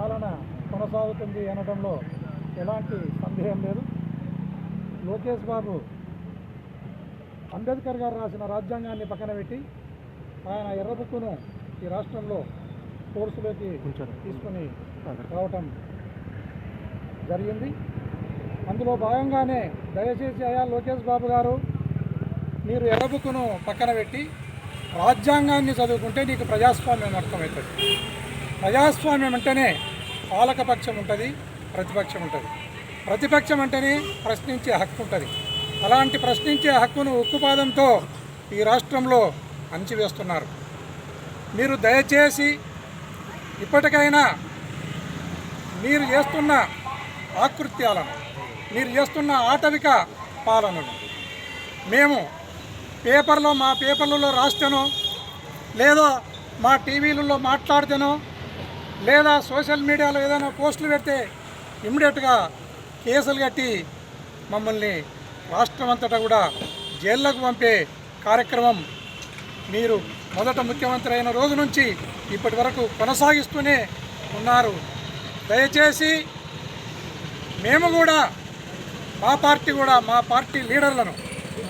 పాలన కొనసాగుతుంది అనడంలో ఎలాంటి సందేహం లేదు. లోకేష్ బాబు అంబేద్కర్ గారు రాసిన రాజ్యాంగాన్ని పక్కన పెట్టి ఆయన ఎర్రబుక్కును ఈ రాష్ట్రంలో కోర్సులోకి తీసుకొని రావటం జరిగింది. అందులో భాగంగానే దయచేసి అయ్యా లోకేష్ బాబు గారు మీరు ఎర్రబుక్కును పక్కన పెట్టి రాజ్యాంగాన్ని చదువుకుంటే నీకు ప్రజాస్వామ్యం అర్థమవుతుంది. ప్రజాస్వామ్యం అంటేనే పాలకపక్షం ఉంటుంది ప్రతిపక్షం ఉంటుంది. ప్రతిపక్షం అంటేనే ప్రశ్నించే హక్కు ఉంటుంది. అలాంటి ప్రశ్నించే హక్కును ఉక్కుపాదంతో ఈ రాష్ట్రంలో అంచివేస్తున్నారు మీరు దయచేసి ఇప్పటికైనా మీరు చేస్తున్న ఆకృత్యాలను మీరు చేస్తున్న ఆటవిక పాలనను మేము పేపర్లో మా పేపర్లలో రాస్తేనో లేదా మా టీవీలలో మాట్లాడితేనో లేదా సోషల్ మీడియాలో ఏదైనా పోస్టులు పెడితే ఇమ్మీడియట్గా కేసులు కట్టి మమ్మల్ని రాష్ట్రం అంతటా కూడా జైళ్ళకు పంపే కార్యక్రమం మీరు మొదట ముఖ్యమంత్రి అయిన రోజు నుంచి ఇప్పటి వరకు కొనసాగిస్తూనే ఉన్నారు. దయచేసి మేము కూడా మా పార్టీ కూడా మా పార్టీ లీడర్లను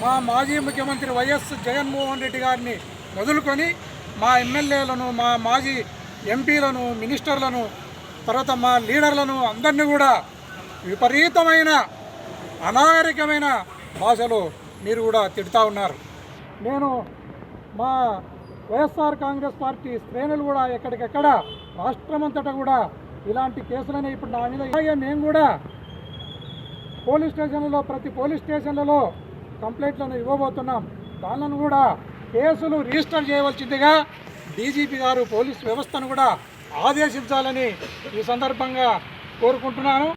మా మాజీ ముఖ్యమంత్రి వైఎస్ జగన్మోహన్ రెడ్డి గారిని వదులుకొని మా ఎమ్మెల్యేలను మా మాజీ ఎంపీలను మినిస్టర్లను తర్వాత మా లీడర్లను అందరినీ కూడా విపరీతమైన అనాగరికమైన భాషలో మీరు కూడా తిడుతూ ఉన్నారు. నేను మా వైఎస్ఆర్ కాంగ్రెస్ పార్టీ శ్రేణులు కూడా ఎక్కడికెక్కడ రాష్ట్రమంతటా కూడా ఇలాంటి కేసులనే ఇప్పుడు నా మీద అలాగే మేము కూడా పోలీస్ స్టేషన్లలో ప్రతి పోలీస్ స్టేషన్లలో కంప్లైంట్లను ఇవ్వబోతున్నాం. దానిని కూడా కేసులు రిజిస్టర్ చేయవలసిందిగా డీజీపీ గారు పోలీస్ వ్యవస్థను కూడా ఆదేశించాలని ఈ సందర్భంగా కోరుకుంటున్నాను.